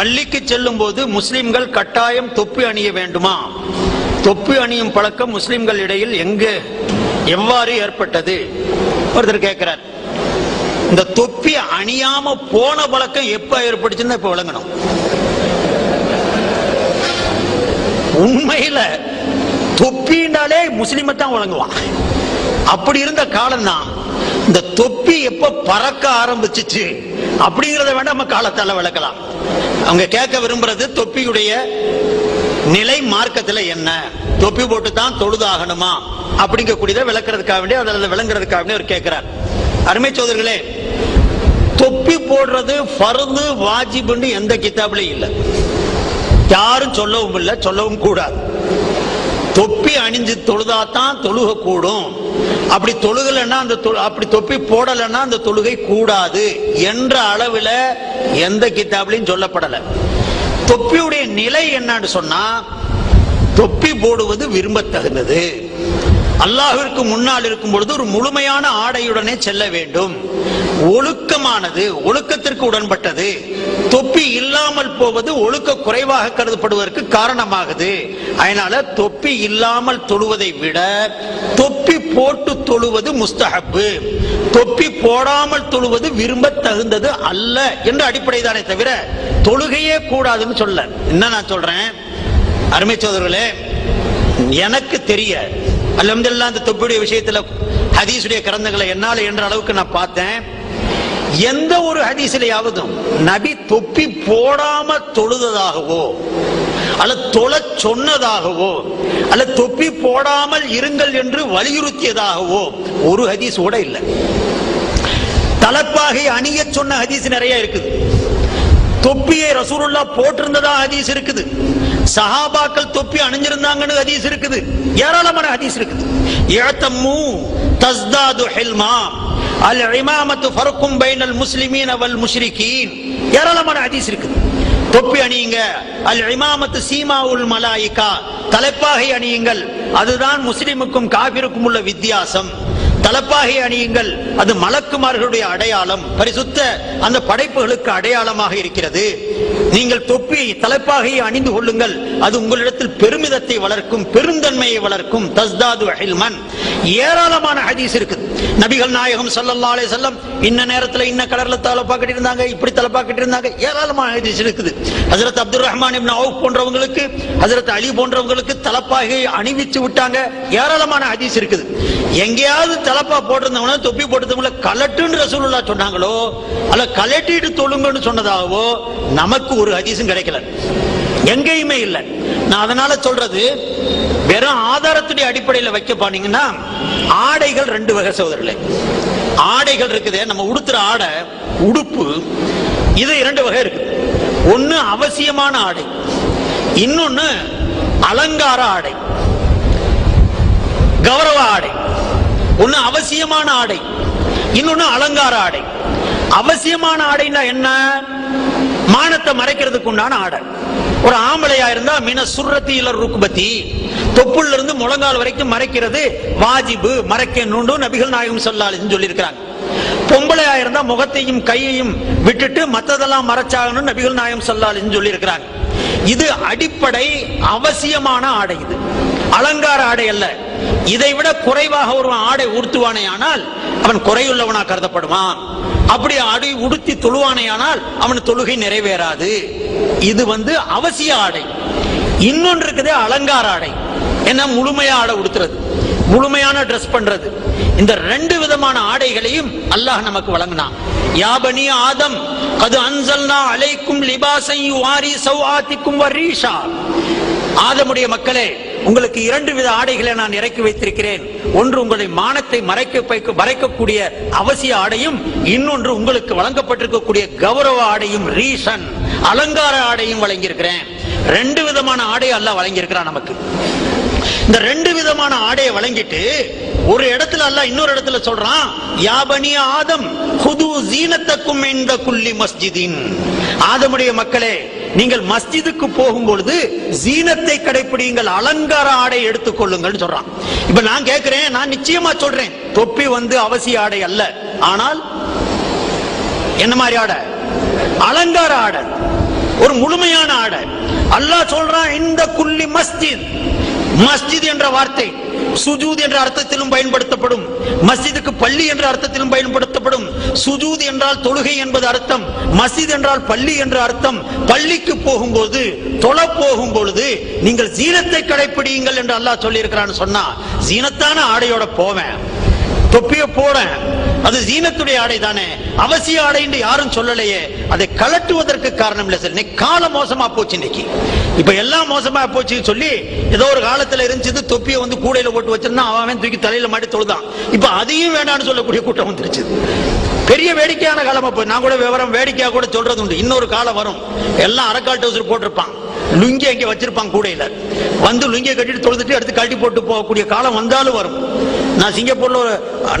பள்ளிக்கு செல்லும் போது முஸ்லிம்கள் கட்டாயம் தொப்பி அணிய வேண்டுமா? தொப்பி அணியும் பழக்கம் முஸ்லிம்கள் இடையில் எங்கு எவ்வாறு ஏற்பட்டது? ஒருத்தர் கேட்கிறார். இந்த தொப்பி அணியாம போன பழக்கம் எப்ப ஏற்பட்டுச்சுன்னு இப்ப விளங்கணும். உண்மையில தொப்பின்னாலே முஸ்லிமை தான் வழங்குவான் அப்படி இருந்த காலம் தான் இந்த தொப்பி எப்ப பறக்க ஆரம்பிச்சிச்சு? அப்படிங்கறத வேண்டாம் நம்ம காலத்தால விளக்கலாம். அவங்க கேட்க விரும்புறது தொப்பியுடைய நிலை மார்க்கத்துல என்ன? தொப்பி போட்டு தான் தொழுதாகணுமா? அப்படிங்கக்கூடியதை விளக்குறதுக்காக வேண்டிய அதில் விளங்குறதுக்காக அவர் கேட்கிறார். அருமை சோதர்களே தொப்பி போடுறது பருந்து வாஜிபுன்னு எந்த கிதாபிலையும் இல்லை. யாரும் சொல்லவும் இல்லை சொல்லவும் கூடாது. தொப்பி அணிஞ்சு தொழுதாதான் தொழுக கூடும் அப்படி தொழுகலைன்னா அந்த தொழு- அப்படி தொப்பி போடலைன்னா அந்த தொழுகை கூடாது என்ற அளவில் எந்த கித்தாப்லையும் சொல்லப்படலை. தொப்பியுடைய நிலை என்னன்னு சொன்னா தொப்பி போடுவது விரும்பத்தகுந்தது. அல்லாஹிற்கு முன்னால் இருக்கும் பொழுது ஒரு முழுமையான ஆடையுடனே செல்ல வேண்டும். ஒழுக்கமானது ஒழுக்கத்திற்கு உடன்பட்டது. தொப்பி இல்லாமல் போவது ஒழுக்க குறைவாக கருதப்படுவதற்கு காரணமாகுது. அதனால தொப்பி இல்லாமல் தொழுவதை விட தொப்பி போட்டு தொழுவது முஸ்தஹப்பு. தொப்பி போடாமல் தொழுவது விரும்ப தகுந்தது அல்ல என்ற அடிப்படை தானே தவிர தொழுகையே கூடாதுன்னு சொல்ல. என்ன நான் சொல்றேன்? அருமை சோதர்களே எனக்கு தெரிய அல்ஹம்துலில்லாஹ் அந்த தொப்பியுடைய விஷயத்துல ஹதீஸுடைய கிரந்தங்களை என்னால என்ற அளவுக்கு நான் பார்த்தேன். எந்த ஒரு ஹதீஸிலேயாவதும் நபி தொப்பி போடாம தொழுததாகவோ அல்ல தொழ சொன்னதாகவோ அல்ல தொப்பி போடாமல் இருங்கள் என்று வலியுறுத்தியதாகவோ ஒரு ஹதீஸ் கூட இல்லை. தலப்பாகை அணிய சொன்ன ஹதீஸ் நிறைய இருக்குது. தொப்பியை ரசூலுல்லா போட்டிருந்ததா ஹதீஸ் இருக்குது. சஹாபாக்கள் தொப்பி அணிஞ்சிருந்தாங்கன்னு ஹதீஸ் இருக்குது. ஏராளமான ஹதீஸ் இருக்குது. இழத்தம்மு தஸ்தாது ஹெல்மா அல் இமாமத்து ஃபர்க்கும் பைனல் முஸ்லிமீன் அவல் முஷ்ரிகீன். ஏராளமான ஹதீஸ் இருக்குது. தொப்பி அணியுங்க. அல் இமாமத்து சீமா உல் மலாயிகா தலைப்பாகை அணியுங்கள். அதுதான் முஸ்லிமுக்கும் காபிருக்கும் உள்ள வித்தியாசம். தலப்பாகை அணியுங்கள். அது மலக்குமார்களுடைய அடையாளம். பரிசுத்த அந்த படைப்புகளுக்கு அடையாளமாக இருக்கிறது. நீங்கள் தொப்பியை தலைப்பாகையை அணிந்து கொள்ளுங்கள். அது உங்களிடத்தில் பெருமிதத்தை வளர்க்கும் பெருந்தன்மையை வளர்க்கும். தஸ்தாது ஹில்மன். ஏராளமான ஹதீஸ் இருக்குது. நபிகள் நாயகம் ஸல்லல்லாஹு அலைஹி செல்லம் இன்ன நேரத்துல இன்ன கலர்ல தலப்பா கட்டியிருந்தாங்க இப்படி தலப்பா கட்டியிருந்தாங்க. ஏராளமான ஹதீஸ் இருக்குது. ஹசரத் அப்துல் ரஹ்மான் இப்னு போன்றவங்களுக்கு ஹசரத் அலி போன்றவங்களுக்கு தலப்பாகை அணிவிச்சு விட்டாங்க. ஏராளமான ஹதீஸ் இருக்குது. எங்கேயாவது தலப்பா போட்டிருந்தவங்க தொப்பி போட்டிருந்தவங்கள கலட்டுன்னு ரசூலுல்லாஹ் சொன்னாங்களோ அல்ல கலட்டிட்டு தொழுங்கன்னு சொன்னதாகவோ நமக்கு ஒரு ஹதீஸும் கிடைக்கல. எங்கேயுமே இல்லை. நான் அதனால சொல்றது வெறும் ஆதாரத்துடைய அடிப்படையில் வைக்க போனீங்கன்னா ஆடைகள் ரெண்டு வகை சோதரில் ஆடைகள் இருக்குது நம்ம உடுத்துற ஆடை உடுப்பு இது இரண்டு வகை இருக்கு ஒண்ணு அவசியமான ஆடை இன்னொன்னு அலங்கார ஆடை கௌரவ ஆடை ஒண்ணு அவசியமான ஆடை இன்னொன்னு அலங்கார ஆடை. அவசியமான ஆடைன்னா என்ன? மானத்தை மறைக்கிறதுக்கு உண்டான ஆடை. ஒரு ஆம்பளையா இருந்தா மின சுரத்தி இல்ல ருக்குபத்தி தொப்புள்ள இருந்து முழங்கால் வரைக்கும் மறைக்கிறது. வாஜிபு மறைக்க நுண்டு நபிகள் நாயகம் சொல்லாலும் சொல்லியிருக்கிறாங்க. பொம்பளையா இருந்தா முகத்தையும் கையையும் விட்டுட்டு மத்ததெல்லாம் மறைச்சாகணும் நபிகள் நாயகம் சொல்லாலும் சொல்லியிருக்கிறாங்க. இது அடிப்படை அவசியமான ஆடை இது. அலங்கார ஆடை அல்ல. இதை விட குறைவாக ஒரு ஆடை உடுத்துவானே ஆனால் அவன் குறையுள்ளவனா கருதப்படுவான். அப்படி ஆடை உடுத்தி தொழுவானேயானால் அவன் தொழுகை நிறைவேறாது. இது வந்து அவசிய ஆடை. இன்னொன்று இருக்குது அலங்கார ஆடை. என்ன முழுமையா ஆடை உடுத்துறது. முழுமையான ட்ரெஸ் பண்றது. இந்த ரெண்டு விதமான ஆடைகளையும் அல்லாஹ் நமக்கு வழங்கினான் யாபனி ஆதம் அது அன்சல்னா அலைக்கும் லிபாசை வாரி சௌஆத்திக்கும் வரீஷா ஆதமுடைய மக்களே உங்களுக்கு இரண்டு வித ஆடைகளை நான் இறக்கி வைத்திருக்கிறேன். ஒன்று உங்களை மானத்தை மறைக்க மறைக்கக்கூடிய அவசிய ஆடையும் இன்னொன்று உங்களுக்கு வழங்கப்பட்டிருக்கக்கூடிய கௌரவ ஆடையும் ரீசன் அலங்கார ஆடையும் வழங்கியிருக்கிறேன். ரெண்டு விதமான ஆடை அல்லாஹ் வழங்கியிருக்கிறான் நமக்கு. இந்த ரெண்டு விதமான ஆடையை வழங்கிட்டு ஒரு இடத்துல அல்ல இன்னொரு இடத்துல சொல்றான் யாபனி ஆதம் ஹுது ஜீனத்தக்கும் இந்த குள்ளி மஸ்ஜிதின். ஆதமுடைய மக்களே நீங்கள் மஸ்ஜிதுக்கு போகும் பொழுது ஜீனத்தை கடைப்பிடிங்கள் அலங்கார ஆடை எடுத்துக்கொள்ளுங்கள் சொல்றான். இப்ப நான் கேட்கிறேன் நான் நிச்சயமா சொல்றேன் தொப்பி வந்து அவசிய ஆடை அல்ல. ஆனால் என்ன மாதிரி ஆடை? அலங்கார ஆடை. ஒரு முழுமையான ஆடை. அல்லாஹ் சொல்றான் இந்த குள்ளி மஸ்ஜித். மஸ்ஜித் என்ற வார்த்தை. சுஜூத் என்ற அர்த்தத்திலும் பயன்படுத்தப்படும். மஸ்ஜிதுக்கு பள்ளி என்ற அர்த்தத்திலும் பயன்படுத்தப்படும். சுஜூத் என்றால் தொழுகை என்பது அர்த்தம். மஸ்ஜித் என்றால் பள்ளி என்ற அர்த்தம். பள்ளிக்கு போகும்போது தொழ போகும் பொழுது நீங்கள் சீனத்தை கடைப்பிடியுங்கள் என்று அல்லாஹ் சொல்லியிருக்கிறான்னு சொன்னா சீனத்தான ஆடையோட போவேன். தொப்பிய போறேன் அது ஜீனத்துடைய ஆடை தானே. அவசிய ஆடை என்று யாரும் சொல்லலையே. அதை கலட்டுவதற்கு காரணம் இல்லை சார். இன்னைக்கு காலம் மோசமா போச்சு இன்னைக்கு. இப்ப எல்லாம் மோசமா போச்சுன்னு சொல்லி ஏதோ ஒரு காலத்துல இருந்துச்சு தொப்பியை வந்து கூடையில போட்டு வச்சிருந்தா அவன் அவன் தூக்கி தலையில மாட்டி தொழுதான். இப்ப அதையும் வேண்டாம்னு சொல்லக்கூடிய கூட்டம் வந்துருச்சு. பெரிய வேடிக்கையான காலமா போய் நான் கூட விவரம் வேடிக்கையா கூட சொல்றது உண்டு. இன்னொரு காலம் வரும். எல்லாம் அரக்கால் டவுசர் போட்டிருப்பான். லுங்கி அங்கே வச்சிருப்பான் கூடையில. வந்து லுங்கியை கட்டிட்டு தொழுதுட்டு எடுத்து கழட்டி போட்டு போகக்கூடிய காலம் வந்தாலும் வரும். நான் சிங்கப்பூர்ல ஒரு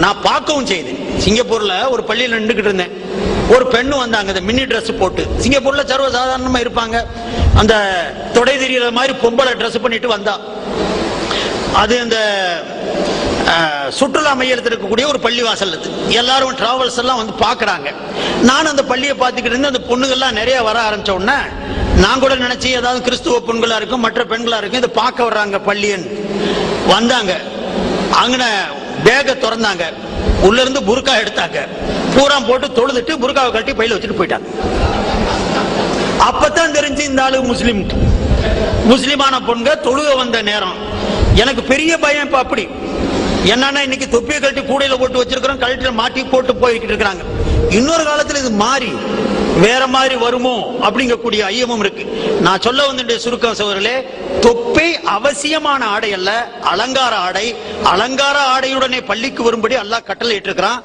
நான் பார்க்கவும் செய்தேன். சிங்கப்பூர்ல ஒரு பள்ளியில் நின்றுகிட்டு இருந்தேன். ஒரு பெண்ணு வந்தாங்க இந்த மினி ட்ரெஸ் போட்டு. சிங்கப்பூர்ல சர்வசாதாரணமா இருப்பாங்க. அந்த தொடை தெரியற மாதிரி பொம்பளை ட்ரெஸ் பண்ணிட்டு வந்தா. அது இந்த சுற்றுலா மையத்தில் இருக்கக்கூடிய ஒரு பள்ளி வாசல் அது. எல்லாரும் டிராவல்ஸ் எல்லாம் வந்து பாக்குறாங்க நான் அந்த பள்ளியை பார்த்துக்கிட்டு இருந்து அந்த பொண்ணுகள்லாம் நிறைய வர ஆரம்பிச்ச உடனே நான் கூட நினைச்சு ஏதாவது கிறிஸ்துவ பெண்களா இருக்கும் மற்ற பெண்களா இருக்கும் இதை பார்க்க வர்றாங்க பள்ளியன். வந்தாங்க. அங்கன பேக திறந்தாங்க. உள்ள இருந்து புர்கா எடுத்தாங்க. பூரா போட்டு தொழுதுட்டு புர்காவை கட்டி பையில வச்சுட்டு போயிட்டாங்க. அப்பதான் தெரிஞ்சு இந்த ஆளு முஸ்லிம். முஸ்லிமான பொண்ணுங்க தொழுக வந்த நேரம். எனக்கு பெரிய பயம் இப்ப அப்படி. என்னன்னா இன்னைக்கு தொப்பியை கழட்டி கூடையில போட்டு வச்சிருக்கிறோம் கழட்டில மாட்டி போட்டு போய்கிட்டு இருக்கிறாங்க. இன்னொரு காலத்துல இது மாறி. வேற மாதிரி வருமோ அப்படிங்கக்கூடிய ஐயமும் இருக்கு. நான் சொல்ல வந்த சுருக்கம் சோதரே தொப்பை அவசியமான ஆடை அல்ல அலங்கார ஆடை. அலங்கார ஆடையுடனே பள்ளிக்கு வரும்படி அல்லாஹ் கட்டளை இருக்கிறான்